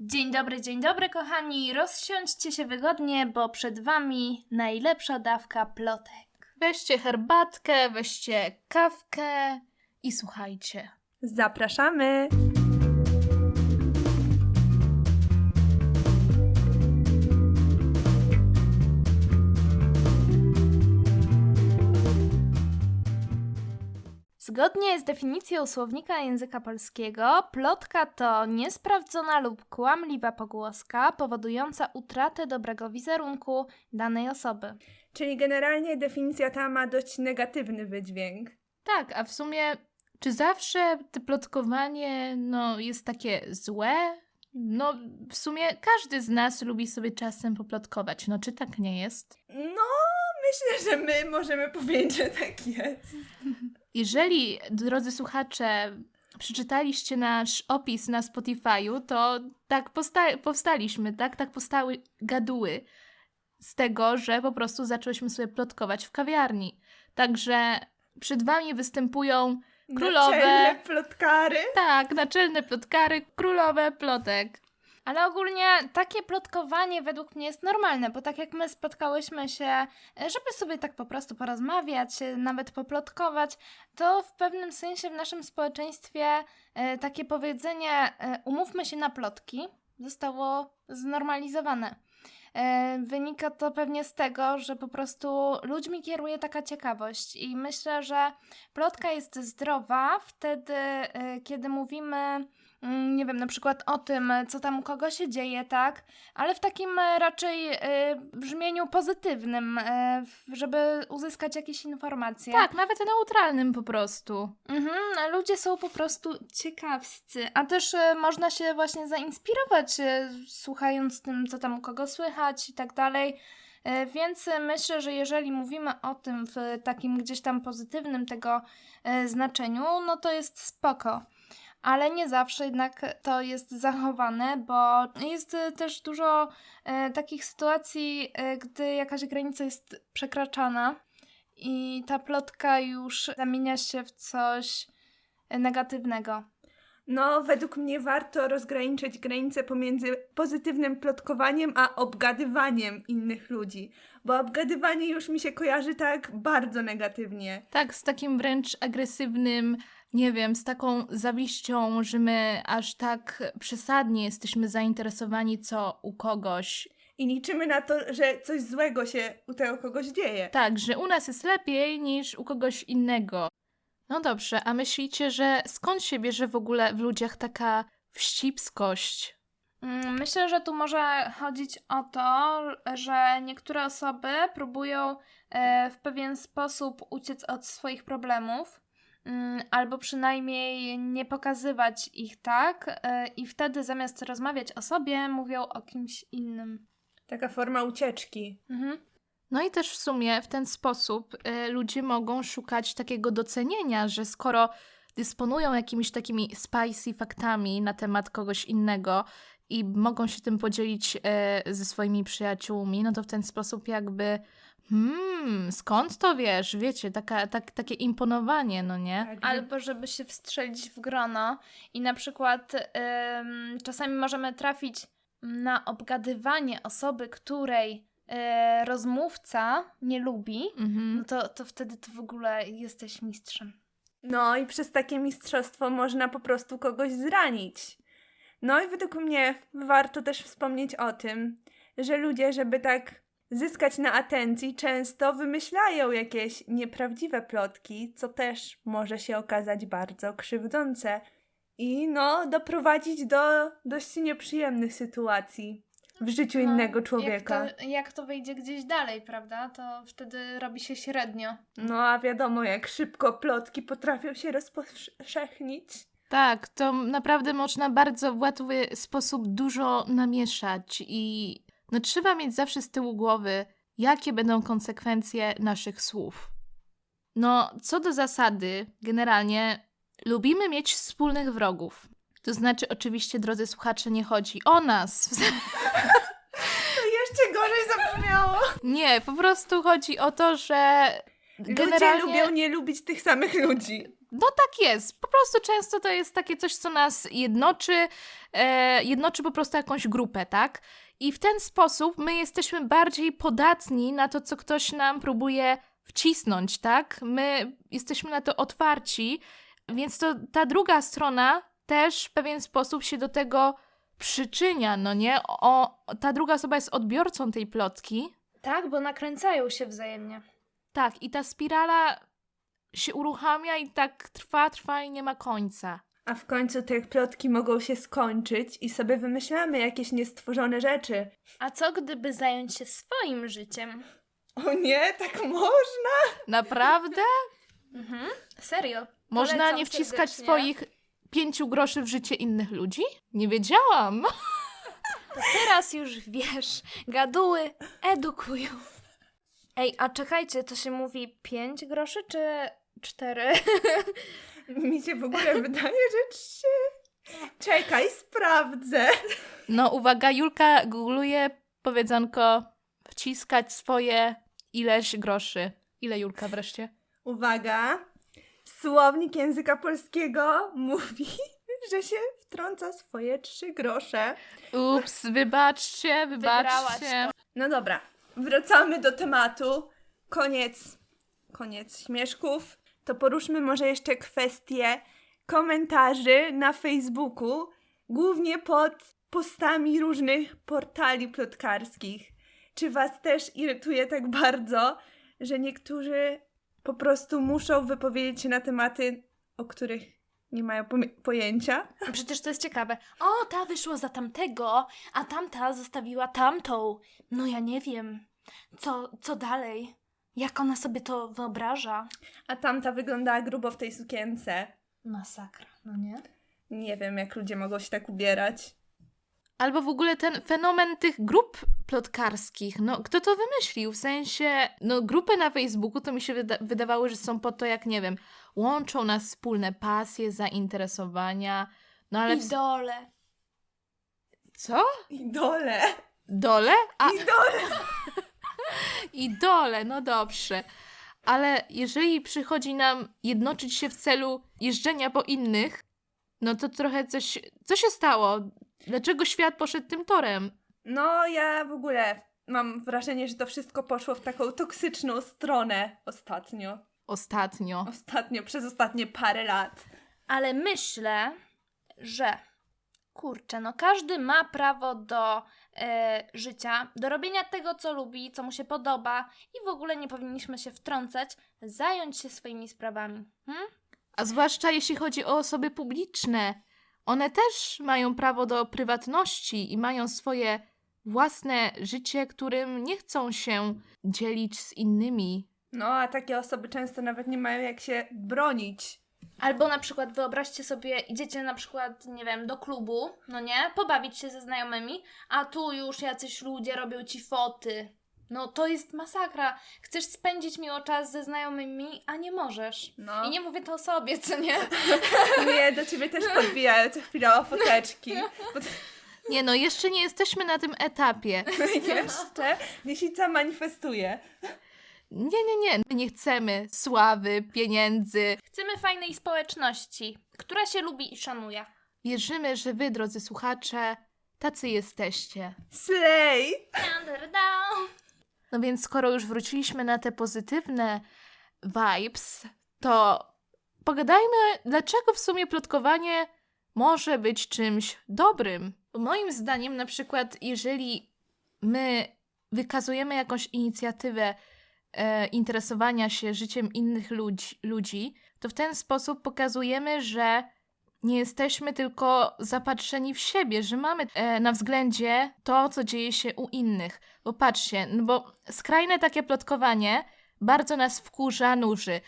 Dzień dobry, dzień dobry, kochani. Rozsiądźcie się wygodnie, bo przed wami najlepsza dawka plotek. Weźcie herbatkę, weźcie kawkę i słuchajcie. Zapraszamy! Zgodnie z definicją słownika języka polskiego, plotka to niesprawdzona lub kłamliwa pogłoska powodująca utratę dobrego wizerunku danej osoby. Czyli generalnie definicja ta ma dość negatywny wydźwięk. Tak, a w sumie, czy zawsze to plotkowanie no, jest takie złe? No, w sumie każdy z nas lubi sobie czasem poplotkować. No, czy tak nie jest? No, myślę, że my możemy powiedzieć, że tak jest. Jeżeli, drodzy słuchacze, przeczytaliście nasz opis na Spotify'u, to tak posta- powstaliśmy, tak? Tak powstały gaduły z tego, że po prostu zaczęłyśmy sobie plotkować w kawiarni. Także przed wami występują Królowe. Naczelne plotkary. tak, naczelne plotkary, królowe plotek. Ale ogólnie takie plotkowanie według mnie jest normalne, bo tak jak my spotkałyśmy się, e, żeby sobie tak po prostu porozmawiać, e, nawet poplotkować, to w pewnym sensie w naszym społeczeństwie e, takie powiedzenie umówmy się na plotki zostało znormalizowane. Wynika to pewnie z tego, że po prostu ludźmi kieruje taka ciekawość i myślę, że plotka jest zdrowa wtedy, kiedy mówimy nie wiem, na przykład o tym, co tam u kogo się dzieje, tak? Ale w takim e, raczej e, brzmieniu pozytywnym, w- żeby uzyskać jakieś informacje. Tak, nawet neutralnym po prostu. Mhm, ludzie są po prostu ciekawscy, a też e, można się właśnie zainspirować, słuchając tym, co tam u kogo słychać i tak dalej. Więc myślę, że jeżeli mówimy o tym w takim gdzieś tam pozytywnym tego znaczeniu, no to jest spoko. Ale nie zawsze jednak to jest zachowane, bo jest e, też dużo e, takich sytuacji, e, gdy jakaś granica jest przekraczana i ta plotka już zamienia się w coś negatywnego. No, według mnie warto rozgraniczyć granice pomiędzy pozytywnym plotkowaniem a obgadywaniem innych ludzi. Bo obgadywanie już mi się kojarzy tak bardzo negatywnie. Tak, z takim wręcz agresywnym, nie wiem, z taką zawiścią, że my aż tak przesadnie jesteśmy zainteresowani, co u kogoś. I liczymy na to, że coś złego się u tego kogoś dzieje. Tak, że u nas jest lepiej niż u kogoś innego. No dobrze, a myślicie, że skąd się bierze w ogóle w ludziach taka wścibskość? Mm, Myślę, że tu może chodzić o to, że niektóre osoby próbują e, w pewien sposób uciec od swoich problemów, albo przynajmniej nie pokazywać ich tak, e, i wtedy zamiast rozmawiać o sobie, mówią o kimś innym. Taka forma ucieczki. Mhm. No i też w sumie w ten sposób y, ludzie mogą szukać takiego docenienia, że skoro dysponują jakimiś takimi spicy faktami na temat kogoś innego i mogą się tym podzielić y, ze swoimi przyjaciółmi, no to w ten sposób jakby hmm, skąd to wiesz? Wiecie, taka, tak, takie imponowanie, no nie? Tak, Albo żeby się wstrzelić w grono i na przykład ym, czasami możemy trafić na obgadywanie osoby, której y, rozmówca nie lubi, no Mhm. to, to wtedy to w ogóle jesteś mistrzem. No i przez takie mistrzostwo można po prostu kogoś zranić. No i według mnie warto też wspomnieć o tym, że ludzie, żeby tak zyskać na atencji, często wymyślają jakieś nieprawdziwe plotki, co też może się okazać bardzo krzywdzące i no doprowadzić do dość nieprzyjemnych sytuacji w życiu innego człowieka. Jak to, jak to wyjdzie gdzieś dalej, prawda? To wtedy robi się średnio. No a wiadomo, jak szybko plotki potrafią się rozpowszechnić. Tak, to naprawdę można bardzo w łatwy sposób dużo namieszać i no trzeba mieć zawsze z tyłu głowy, jakie będą konsekwencje naszych słów. No, co do zasady, generalnie lubimy mieć wspólnych wrogów. To znaczy, oczywiście, drodzy słuchacze, nie chodzi o nas. To jeszcze gorzej zabrzmiało. Nie, po prostu chodzi o to, że Ludzie generalnie... lubią nie lubić tych samych ludzi. No tak jest. Po prostu często to jest takie coś, co nas jednoczy, e, jednoczy po prostu jakąś grupę, tak? I w ten sposób my jesteśmy bardziej podatni na to, co ktoś nam próbuje wcisnąć, tak? My jesteśmy na to otwarci, więc to ta druga strona też w pewien sposób się do tego przyczynia, no nie? O, ta druga osoba jest odbiorcą tej plotki. Tak, bo nakręcają się wzajemnie. Tak, i ta spirala się uruchamia i tak trwa, trwa i nie ma końca. A w końcu te plotki mogą się skończyć i sobie wymyślamy jakieś niestworzone rzeczy. A co gdyby zająć się swoim życiem? O nie, tak można? Naprawdę? Mhm. Serio. Można Polecam nie wciskać serdecznie. swoich pięciu groszy w życie innych ludzi? Nie wiedziałam. To teraz już wiesz, gaduły edukują. Ej, a czekajcie, to się mówi 5 groszy czy 4? Mi się w ogóle wydaje, że trzy. Czekaj, sprawdzę. No uwaga, Julka googluje powiedzonko wciskać swoje ileś groszy. Ile Julka wreszcie? Uwaga. Słownik języka polskiego mówi, że się wtrąca swoje trzy grosze. Ups, wybaczcie, wybaczcie. No dobra, wracamy do tematu. Koniec, koniec śmieszków. To poruszmy może jeszcze kwestię komentarzy na Facebooku, głównie pod postami różnych portali plotkarskich. Czy was też irytuje tak bardzo, że niektórzy po prostu muszą wypowiedzieć się na tematy, o których nie mają pojęcia? Przecież to jest ciekawe. O, ta wyszła za tamtego, a tamta zostawiła tamtą. No ja nie wiem. Co, co dalej? Jak ona sobie to wyobraża? A tamta wyglądała grubo w tej sukience. Masakra, no nie? Nie wiem, jak ludzie mogą się tak ubierać. Albo w ogóle ten fenomen tych grup plotkarskich. No, kto to wymyślił? W sensie, no, grupy na Facebooku to mi się wyda- wydawały, że są po to, jak nie wiem, łączą nas wspólne pasje, zainteresowania. No ale. W... Idole. Co? Idole! Dole? A, Idole! idole, no dobrze. Ale jeżeli przychodzi nam jednoczyć się w celu jeżdżenia po innych, no to trochę coś. Co się stało? Dlaczego świat poszedł tym torem? No, ja w ogóle mam wrażenie, że to wszystko poszło w taką toksyczną stronę ostatnio. Ostatnio. Ostatnio, przez ostatnie parę lat. Ale myślę, że kurczę, no każdy ma prawo do e, życia, do robienia tego, co lubi, co mu się podoba i w ogóle nie powinniśmy się wtrącać, zająć się swoimi sprawami. Hmm? A zwłaszcza jeśli chodzi o osoby publiczne. One też mają prawo do prywatności i mają swoje własne życie, którym nie chcą się dzielić z innymi. No, a takie osoby często nawet nie mają jak się bronić. Albo na przykład wyobraźcie sobie, idziecie na przykład, nie wiem, do klubu, no nie, pobawić się ze znajomymi, a tu już jacyś ludzie robią ci foty. No to jest masakra. Chcesz spędzić miło czas ze znajomymi, a nie możesz. No. I nie mówię to o sobie, co nie? Nie, do ciebie też podbijają co chwila o foteczki. Nie no, jeszcze nie jesteśmy na tym etapie. jeszcze Lisica manifestuje. Nie, nie, nie. My nie chcemy sławy, pieniędzy. Chcemy fajnej społeczności, która się lubi i szanuje. Wierzymy, że wy, drodzy słuchacze, tacy jesteście. Slay! No więc skoro już wróciliśmy na te pozytywne vibes, to pogadajmy, dlaczego w sumie plotkowanie może być czymś dobrym. Bo moim zdaniem, na przykład, jeżeli my wykazujemy jakąś inicjatywę e, interesowania się życiem innych ludzi, ludzi, to w ten sposób pokazujemy, że nie jesteśmy tylko zapatrzeni w siebie, że mamy e, na względzie to, co dzieje się u innych. Bo patrzcie, no bo skrajne takie plotkowanie bardzo nas wkurza, nuży.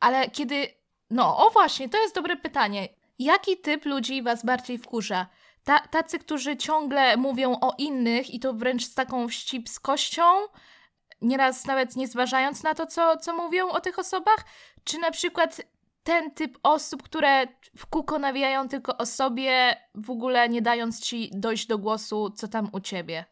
Ale kiedy. No, o właśnie, to jest dobre pytanie. Jaki typ ludzi was bardziej wkurza? Ta, tacy, którzy ciągle mówią o innych i to wręcz z taką wścibskością, nieraz nawet nie zważając na to, co, co mówią o tych osobach? Czy na przykład ten typ osób, które w kółko nawijają tylko o sobie, w ogóle nie dając ci dojść do głosu, co tam u ciebie?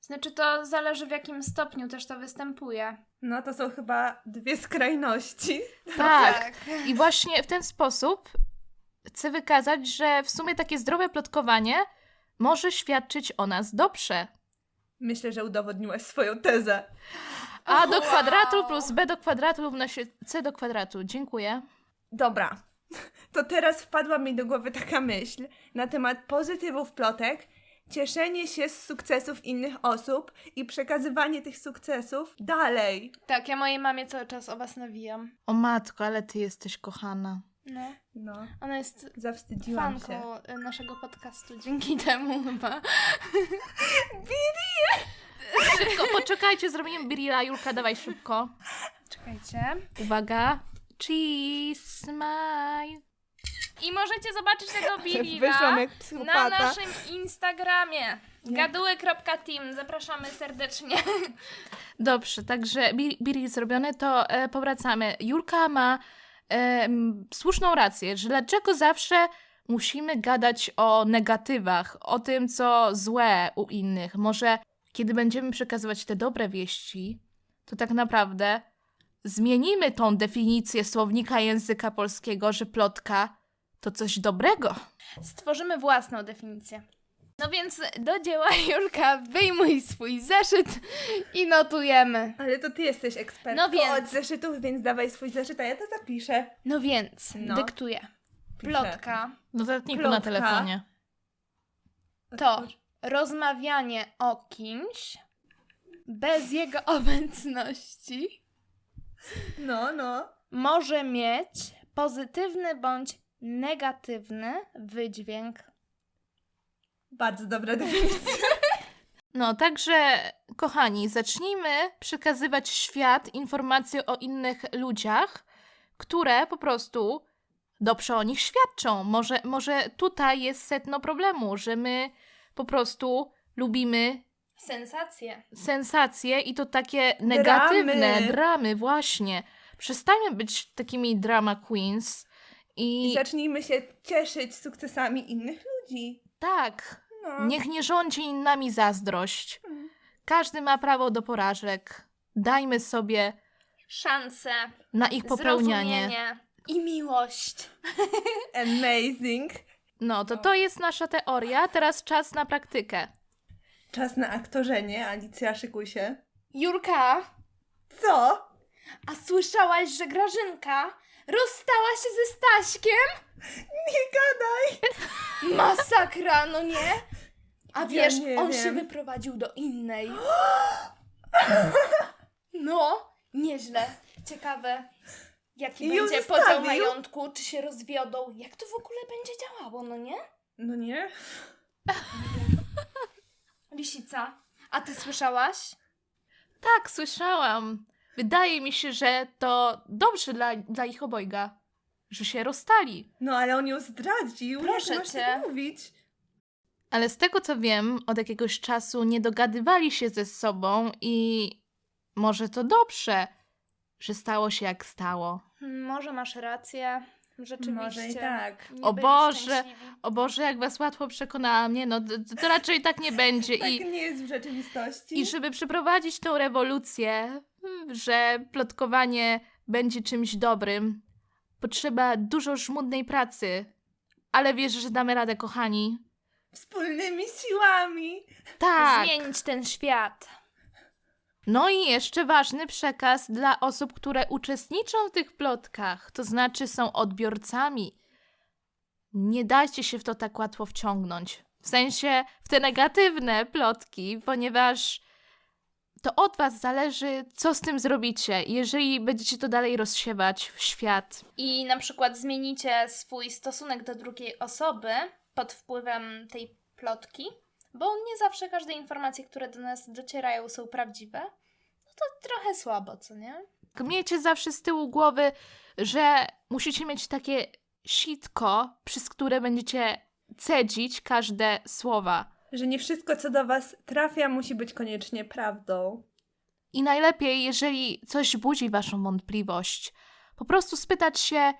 Znaczy to zależy w jakim stopniu też to występuje. No to są chyba dwie skrajności. Tak. I właśnie w ten sposób chcę wykazać, że w sumie takie zdrowe plotkowanie może świadczyć o nas dobrze. Myślę, że udowodniłaś swoją tezę. A do Wow. kwadratu plus b do kwadratu równa się c do kwadratu. Dziękuję. Dobra. To teraz wpadła mi do głowy taka myśl na temat pozytywów plotek, cieszenie się z sukcesów innych osób i przekazywanie tych sukcesów dalej. Tak, ja mojej mamie cały czas o was nawijam. O matko, ale ty jesteś kochana. No. No, Ona jest zawstydziłam się. fanką y, naszego podcastu, dzięki temu chyba. Szybko, poczekajcie, zrobimy Birilla. Julka, dawaj szybko. Czekajcie. Uwaga. Cheese, smile. I możecie zobaczyć tego jak na naszym Instagramie. Gaduły.team. Zapraszamy serdecznie. Dobrze, także Bi- Biril zrobione, to e, powracamy. Julka ma e, słuszną rację, że dlaczego zawsze musimy gadać o negatywach, o tym, co złe u innych. Może kiedy będziemy przekazywać te dobre wieści, to tak naprawdę zmienimy tą definicję słownika języka polskiego, że plotka to coś dobrego. Stworzymy własną definicję. No więc do dzieła, Julka, wyjmuj swój zeszyt i notujemy. Ale to ty jesteś ekspertką No więc. od zeszytów, więc dawaj swój zeszyt, a ja to zapiszę. No więc, No. dyktuję. Piszę. Plotka Notatniku na Plotka. telefonie. to rozmawianie o kimś bez jego obecności No, no. może mieć pozytywny bądź negatywny wydźwięk. Bardzo dobra definicja. No, także, kochani, zacznijmy przekazywać świat informacje o innych ludziach, które po prostu dobrze o nich świadczą. Może, może tutaj jest sedno problemu, że my po prostu lubimy Sensacje. sensacje i to takie negatywne Dramy. dramy, właśnie. Przestańmy być takimi drama queens I i zacznijmy się cieszyć sukcesami innych ludzi. Tak, No. Niech nie rządzi nami zazdrość. Każdy ma prawo do porażek. Dajmy sobie Szanse, na ich popełnianie. i miłość. Amazing. No, to to jest nasza teoria. Teraz czas na praktykę. Czas na aktorzenie. Alicja, szykuj się. Julka, Co? a słyszałaś, że Grażynka rozstała się ze Staśkiem? Nie gadaj. Masakra, no nie? A Ja wiesz, nie on wiem. się wyprowadził do innej. No, nieźle. Ciekawe, jaki I ją będzie zostawił? podział majątku, czy się rozwiodą. Jak to w ogóle będzie działało, no nie? No nie? Lisica, a ty słyszałaś? Tak, słyszałam. Wydaje mi się, że to dobrze dla, dla ich obojga, że się rozstali. No ale on ją zdradził. Proszę Jak masz cię. tak mówić? Ale z tego co wiem, od jakiegoś czasu nie dogadywali się ze sobą i może to dobrze, że stało się jak stało. Hmm, Może masz rację. Rzeczywiście. Może i tak. Nie O byli Boże, szczęśliwi. O Boże, jak was łatwo przekonałam. Nie no, to, to raczej tak nie będzie. Tak I, nie jest w rzeczywistości. I żeby przeprowadzić tą rewolucję, że plotkowanie będzie czymś dobrym, potrzeba dużo żmudnej pracy. Ale wierzę, że damy radę, kochani. Wspólnymi siłami. Tak. Zmienić ten świat. No i jeszcze ważny przekaz dla osób, które uczestniczą w tych plotkach, to znaczy są odbiorcami. Nie dajcie się w to tak łatwo wciągnąć. W sensie w te negatywne plotki, ponieważ to od was zależy, co z tym zrobicie, jeżeli będziecie to dalej rozsiewać w świat. I na przykład zmienicie swój stosunek do drugiej osoby pod wpływem tej plotki, bo nie zawsze każde informacje, które do nas docierają, są prawdziwe. No to trochę słabo, co nie? Miejcie zawsze z tyłu głowy, że musicie mieć takie sitko, przez które będziecie cedzić każde słowa że nie wszystko, co do Was trafia, musi być koniecznie prawdą. I najlepiej, jeżeli coś budzi Waszą wątpliwość, po prostu spytać się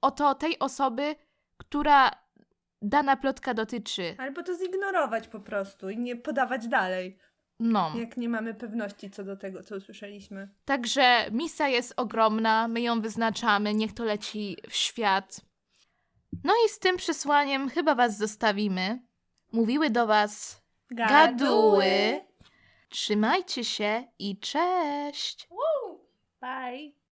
o to tej osoby, która dana plotka dotyczy. Albo to zignorować po prostu i nie podawać dalej. No. Jak nie mamy pewności co do tego, co usłyszeliśmy. Także misja jest ogromna, my ją wyznaczamy, niech to leci w świat. No i z tym przesłaniem chyba Was zostawimy mówiły do Was gaduły. gaduły. Trzymajcie się i cześć! Woo! Bye!